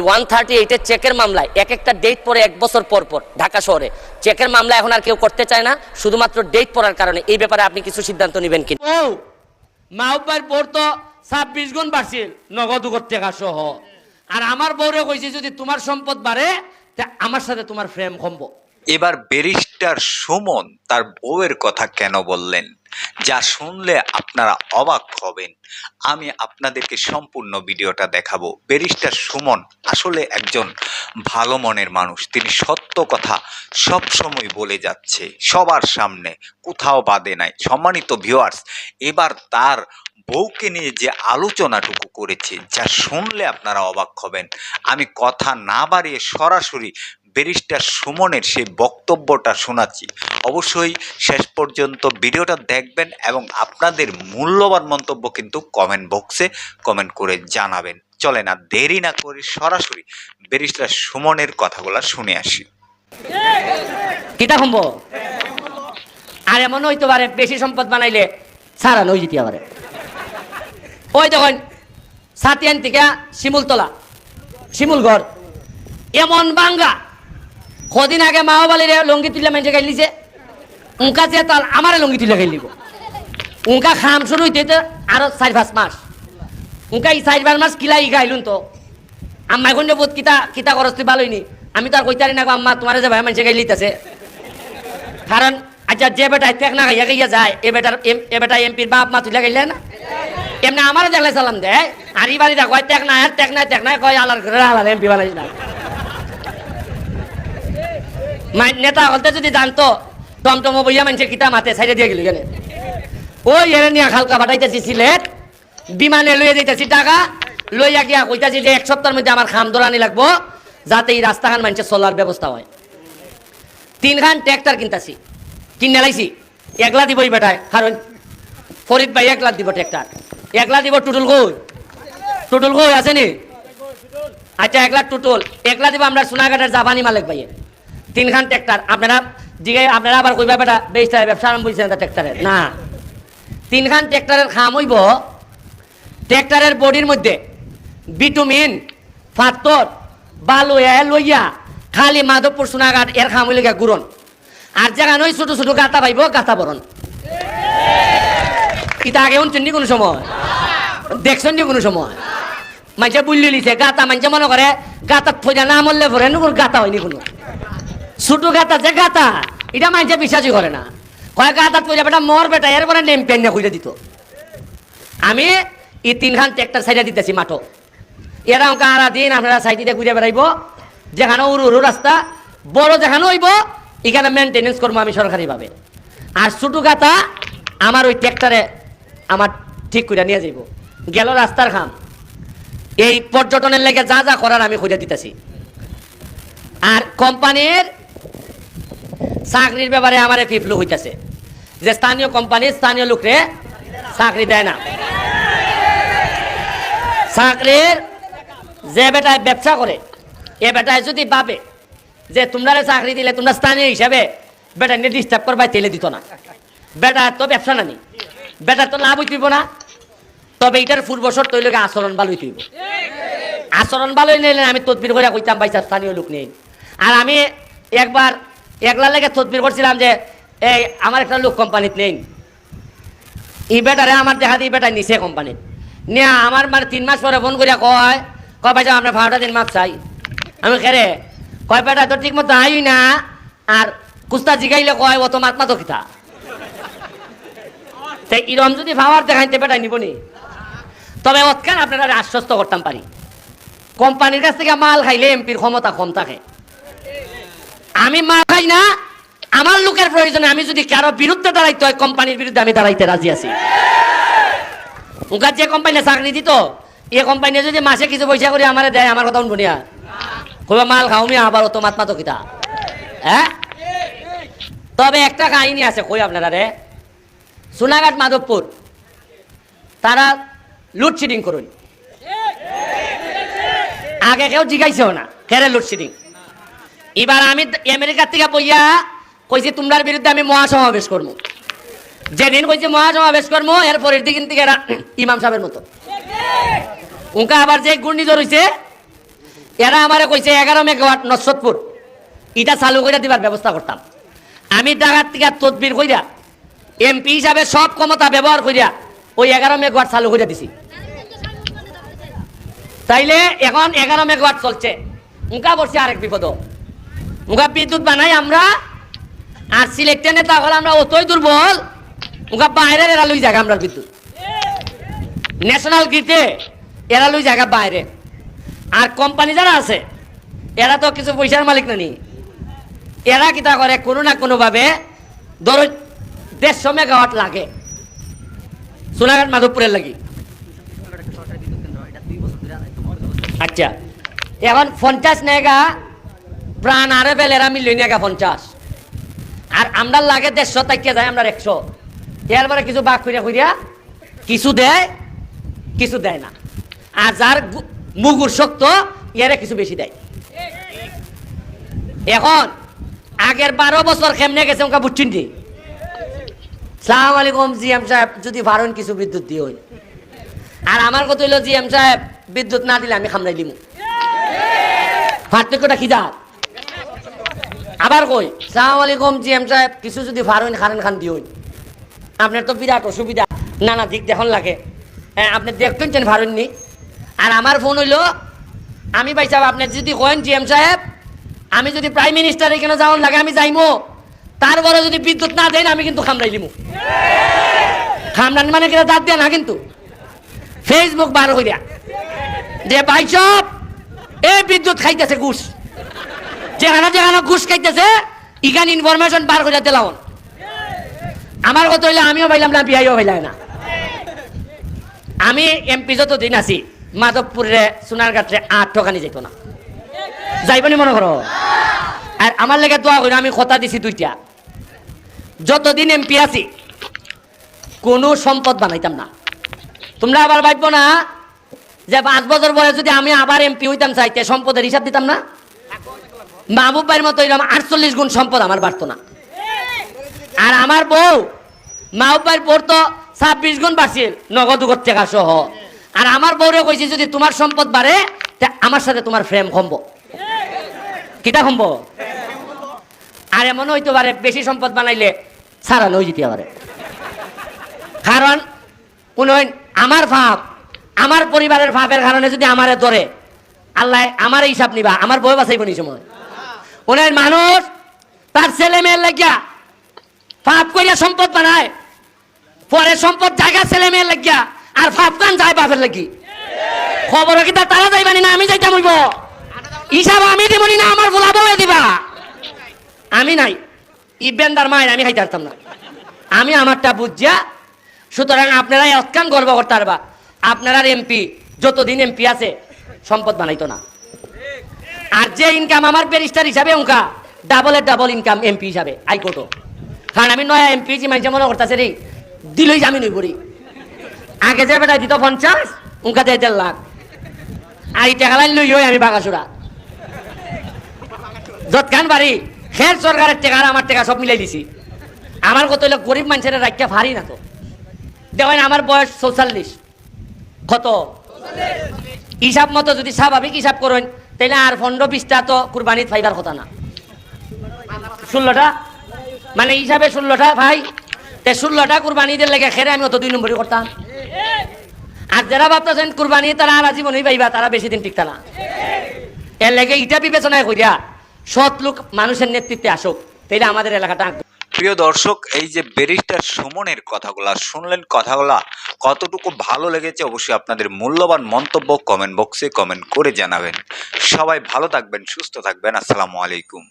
ওই one thirty এইটের চেকের মামলায় এক একটা ডেট পরে এক বছর পর পর ঢাকা শহরে। চেকের মামলা এখন আর কেউ করতে চায় না শুধুমাত্র ডেট পড়ার কারণে। এই ব্যাপারে আপনি কিছু সিদ্ধান্ত নেবেন কি ও মাহবার বোর তো ছাব্বিশ গুণ বাড়ছিল নগদ করতে সহ। আর আমার বউরে কইছে যদি তোমার সম্পদ বাড়ে তা আমার সাথে তোমার প্রেম কমবো। এবার ব্যারিস্টার সুমন তার বউয়ের কথা কেন বললেন? যা শুনলে আপনারা অবাক হবেন। আমি আপনাদেরকে সম্পূর্ণ ভিডিওটা দেখাবো। ব্যারিস্টার সুমন আসলে একজন ভালো মনের মানুষ। তিনি সত্য কথা সব সময় বলে যাচ্ছে, সবার সামনে কোথাও বাদে নাই। সম্মানিত ভিউয়ার্স এবার তার বউকে নিয়ে যে আলোচনাটুকু করেছে, যা শুনলে আপনারা অবাক হবেন। আমি কথা না বাড়িয়ে সরাসরি ব্যারিস্টার সুমনের সেই বক্তব্যটা শোনাচ্ছি। অবশ্যই শেষ পর্যন্ত ভিডিওটা দেখবেন এবং আপনাদের মূল্যবান মন্তব্য কিন্তু কমেন্ট বক্সে কমেন্ট করে জানাবেন। চলে না দেরি না করে সরাসরি ব্যারিস্টার সুমনের কথাগুলো শুনে আসি। আর এমন হইতে পারে বেশি সম্পদ বানাইলে সারা নই যেতে পারে। ওই দেখুন সাতিয়ান থেকে শিমুলতলা, শিমুলগড়, এমন বাঙ্গা কদিন আগে মাওবালিরে লঙ্গি তুলে মেঞ্চে গাইলিছে উনকা যে তাল আমারে লঙ্গি তুলে গাইলিব উনকা খাম শুরু হইতে তো আরও চার পাঁচ মাস। উনকা এই চার পাঁচ মাস কিলাই গাইলুন তো। আম্মা এখন বোধ কিতা কিতা খরচ তুই ভালোই নি। আমি তো আর কইতারি না আম্মা, তোমার যে ভাই মানুষে গাইলিতেছে কারণ আচ্ছা যে বেটা টেক না খাইয়া গাইয়া যায়, এ বেটার এ বেটা এমপির বাপ মা তুলে গাইলে না? এমনি আমারও দেখলে সালাম দে আর এই বাড়ি দেখো টেক না আর টেক না টেক না কয় আলার ঘরে আলার এমপি বানাইস না। নেতা হলতে যদি জানতো, টমটম বইয়া মানুষের কিতা মাতে সাইডে দিয়ে গেলি গেলে ওই এর নিয়ে খালকা পাঠাইতেছি সিলেট, বিমানে লইয়া যাইতেছি টাকা লইয়া গিয়া কইতাছি যে এক সপ্তাহের মধ্যে আমার খাম দোলানি লাগবো, যাতে এই রাস্তাখান মানুষের চলার ব্যবস্থা হয়। তিনখান ট্র্যাক্টর কিনতাছি, কিনে লাইছি। একলা দিব এই বেটায় কারণ ফরিদ ভাই একলা দিব ট্র্যাক্টর। একলা দিব টুটুল কই? টুটুল কই, আছে নি? আচ্ছা এক লাখ টুটুল। একলা দিব আমরা সোনাঘাটের জাপানি মালিক ভাইয়ে। তিনখান ট্র্যাক্টর আপনারা জিগে আপনারা আবার কইবা, বেটা বেচতে ব্যবসা আরম্ভ হয়েছে না ট্র্যাক্টরের না। তিনখান ট্র্যাক্টরের খাম হইব ট্র্যাক্টরের বডির মধ্যে বিটুমিন ফাত্তর বালু এ লইয়া খালি মাধবপুর সোনাঘাট এর খাম হইলে গুরন। আর জায়গা নই ছোট ছোট গাতা পাইব, গাতা বরণ। ইটা আগে শুনছেন নি কোনো সময়? দেখছেন নি কোনো সময়? মাঝে বুল্লি লিছে, গাতা মাঝে মনে করে গাতাত ফজা না মরলে কোনো গাতা হয়নি কোনো। ছোট গাতা, যে গাতা, এটা মাঝে বিশ্বাসই করে না। কয় গাতাত ফজা বেটা মর বেটা, এরপরে নেম পেন না খুঁজে দিত। আমি এই তিনখান ট্রেক্টর সাইডে দিতেছি মাঠো। এরা অঙ্কা আরা দিন আপনারা সাইডে ঘুরে বেড়াইব। যেখানে উরু উরু রাস্তা, বড় যেখানে হইব, এখানে মেনটেনেন্স করব আমি সরকারিভাবে। আর ছোটো গাতা, আমার ওই ট্রেক্টরে আমার ঠিক করে নিয়ে যাইব। গেল রাস্তার খাম। এই পর্যটনের লেগে যা যা করার আমি খুঁজে দিতেছি। আর কোম্পানির চাকরির ব্যাপারে আমার ফিফলু হইতেছে। যে স্থানীয় কোম্পানি স্থানীয় লোকরে চাকরি দেয় না। চাকরির যে বেটায় ব্যবসা করে, এ বেটায় যদি ভাবে যে তোমরা চাকরি দিলে তোমরা স্থানীয় হিসাবে বেটা নিয়ে ডিস্টার্ব করবা তেলে দিত না। বেটা তো ব্যবসা নানি। বেটা তো লাভ হইতেইব না। তবে এটার পূর্ব শর্ত গিয়ে আচরণ ভালো হইতেইব আচরণ ভালোই নিলে আমি তদবির করে কইতাম পাইছা স্থানীয় লোক নেই। আর আমি একবার একলা লেগে তদবির করছিলাম যে, এই, আমার একটা লোক কোম্পানিতে নেই। ই বেটারে আমার দেখা দিয়ে বেটা নিছে কোম্পানিত। নিয়ে আমার মানে তিন মাস পরে ফোন করিয়া কয় কয় পাইছা আপনার ভাড়াটা তিন মাস চাই। আমি খেরে কয়, বেটা তো ঠিক মতো আই না। আর কুস্তা জিগাইলে কয়, ও তো মাতমা তো কিতা? তাই ইরম যদি ভাবার দেখাইতে বেটা নিবনি তবে অতকান আপনারা আশ্বস্ত করতাম পারি। কোম্পানির কাছ থেকে মাল খাইলে এমপির ক্ষমতা কম থাকে। আমি মাল খাই না, আমার লোকের প্রয়োজনে আমি যদি কারও বিরুদ্ধে দাঁড়াইতে হয়, কোম্পানির বিরুদ্ধে আমি দাঁড়াইতে রাজি আছি। যে কোম্পানি চাকরি দিত, এ কোম্পানি যদি মাসে কিছু পয়সা করে আমার দেয়, আমার কথা শুনব না কবে মাল খাও মি, আবার তো মাত মাতো কিতা? হ্যাঁ? তবে একটা কাহিনী আছে, কই আপনারা রে? সোনাঘাট মাধবপুর, তারা লোডশেডিং করুন। আগে কেউ জিগাইছেও না, কেরে লোডশেডিং এবার আমি আমেরিকার থেকে বইয়া কইছি, তোমরার বিরুদ্ধে আমি মহাসমাবেশ করব। যেদিন কইছে মহাসমাবেশ করব এর পরের দিন থেকে ইমাম সাহেবের মতো। উনকা আবার যে ঘূর্ণিঝড় হইছে, এরা আমারে কইছে, এগারো মেগাওয়াট নসতপুর এটা চালু করে দিবার ব্যবস্থা করতাম। আমি ডাকাত থেকে তদবির কইরা, এমপি হিসাবে সব ক্ষমতা ব্যবহার করিয়া ওই এগারো মেগাওয়াট চালু করে দিছি। তাইলে এখন এগারো মেগাওয়াট চলছে। মুখা বসছে আরেক বিপদ মুখা বিদ্যুৎ বানাই আমরা, আর সিলেক্টে নেতা হল আমরা অতই দুর্বল। মুখা বাইরের এরা লই জায়গা আমরা বিদ্যুৎ। ন্যাশনাল গ্রিডে এরা লই জায়গা বাইরে। আর কোম্পানি যারা আছে, এরা তো কিছু পয়সার মালিক নানি। এরা কিতা করে, কোনো না কোনোভাবে ধরো দেড়শো মেগাওয়াট লাগে। সোনাঘাট মাধবপুরের লাগি। আচ্ছা এখন পঞ্চাশ নেগা প্রাণ আরে বেল এরা মিলিয়ে নেগা পঞ্চাশ। আর আমরা লাগে দেড়শো তাকিয়ে যায় আমরা একশো। এরপরে কিছু বাক করিয়া করিয়া কিছু দেয় কিছু দেয় না। আর যার গু- মুগুর শক্ত, ইয়ারে কিছু বেশি দেয়। এখন, আগের বারো বছর কেমনে গেছে ওকে বুঝছেন কি সালাম আলাইকুম, জিএম সাহেব, যদি পারেন কিছু বিদ্যুৎ দিয়ে হইল আর আমার কথা হইল, জিএম সাহেব, বিদ্যুৎ না দিলে আমি খামড়াই দিমু পার্থক্যটা কি যা আবার কই? সালাম আলাইকুম জিএম সাহেব। কিছু যদি পারেন খারেন খান হইল আপনার তো বিরাট অসুবিধা। নানা দিক দেখুন লাগে। হ্যাঁ আপনি দেখতেন নি আর আমার ফোন হইল, আমি ভাই সাহেব, আপনি যদি কয়েন, জিএম সাহেব, আমি যদি প্রাইম মিনিস্টার এখানে যাওয়ার লাগে, আমি যাইমো। তারপরে যদি বিদ্যুৎ না দেন, আমি কিন্তু খামড়াই লিমু খামড়ান মানে কিনা দাঁত দেয়া না কিন্তু। ফেসবুক বার হইয়া। যে ভাই সব এ বিদ্যুৎ খাইতেছে ঘুষ। যেখানে যেখানে ঘুষ খাইতেছে, ইখান ইনফরমেশন বার করে দিলাম। আমার কথা হইলে আমিও পাইলাম না, বিআইও পাইলাম না। আমি এমপি যত দিন আছি মাধবপুরে সোনারঘাটে আট টকানি যেত না। যাইবনি মনে করো? আর আমার লেগে দোয়া করি আমি কথা দিছি দুইটা। যতদিন এমপি আছি, কোনো সম্পদ বানাইতাম না। তোমরা আবার ভাববো না যে পাঁচ বছর পরে যদি আমি আবার এমপি হইতাম চাইতে, সম্পদের হিসাব দিতাম না? মাহবুব মতো এরকম আটচল্লিশ গুণ সম্পদ আমার বাড়তো না। আর আমার বউ মাহবুব ভাইয়ের তো ছাব্বিশ গুণ বাড়ছিল নগদ উগত টাকা সহ। আর আমার বউরে কইছি, যদি তোমার সম্পদ বাড়ে, তা আমার সাথে তোমার ফ্রেম কমবো। কিটা কমবো? আর এমন হইতে পারে, বেশি সম্পদ বানাইলে নই যেতে পারে। কারণ কোন আমার ভাব, আমার পরিবারের ভাবের কারণে যদি আমারে ধরে, আল্লাহ আমার হিসাব নিবা, আমার বই বাঁচাইব নি সময়। ওনার মানুষ তার ছেলে মেয়ের লাগিয়া পাপ করিয়া সম্পদ বানায়। পরে সম্পদ জায়গা ছেলে মেয়ের লাগিয়া, আর পাপ কান যায় বাপের লাগি। খবর কি তারা যাইবানি না আমি যাইতাম হইব। হিসাব আমি দিবনি না আমার বলে দিবা। আমি নাই। ইবেন্দার মায়ের, আমি খাইতে পারতাম না। আমি আমারটা বুঝিয়া, সুতরাং আপনারা অৎকান গর্ব করতে পারবা। আপনার এমপি, যতদিন এমপি আছে, সম্পদ বানাইতো না। আর যে ইনকাম আমার ব্যারিস্টার হিসাবে উনকা ডাবলের ডাবল ইনকাম এমপি হিসাবে হাইকোর্টও কারণ আমি নয়া এমপি যে মানুষ মনে করতেছে রে দিলই জামিন হইব রে। আগে যে বেটা দিত পঞ্চাশ উনকা দেয় দেড় লাখ। আর এই টাকা লাইন লই আমি বাগাসুরা যৎখান বাড়ি খের সরকারের টাকা আমার টাকা সব মিলাই দিছি। আমার কত হইল গরিব মানুষের রাখতে পারি না তো। দেখেন আমার বয়স চৌচল্লিশ। কত? হিসাব মতো যদি স্বাভাবিক হিসাব করেন তাহলে আর পনেরো বিশটা তো কুরবানিত ফাইবার কথা না। ষোলোটা মানে হিসাবে ষোলোটা ভাই। তে ষোলোটা কুরবানিদের লেগে খেরে আমি অত দুই নম্বরই করতাম। আর যারা ভাবতেছেন কুরবানি তারা আর জীবনই পাইবা, তারা বেশি দিন টিকতা না। এর লেগে ইটা বিবেচনায় করিয়া সৎ লোক মানুষের নেতৃত্বে আসুক, তাইলে আমাদের এলাকাটা। প্রিয় দর্শক, এই যে ব্যারিস্টার সুমনের কথাগুলা, শুনলেন কথাগুলা কতটুকু ভালো লেগেছে অবশ্যই আপনাদের মূল্যবান মন্তব্য কমেন্ট বক্সে কমেন্ট করে জানাবেন। সবাই ভালো থাকবেন, সুস্থ থাকবেন, আসসালামু আলাইকুম।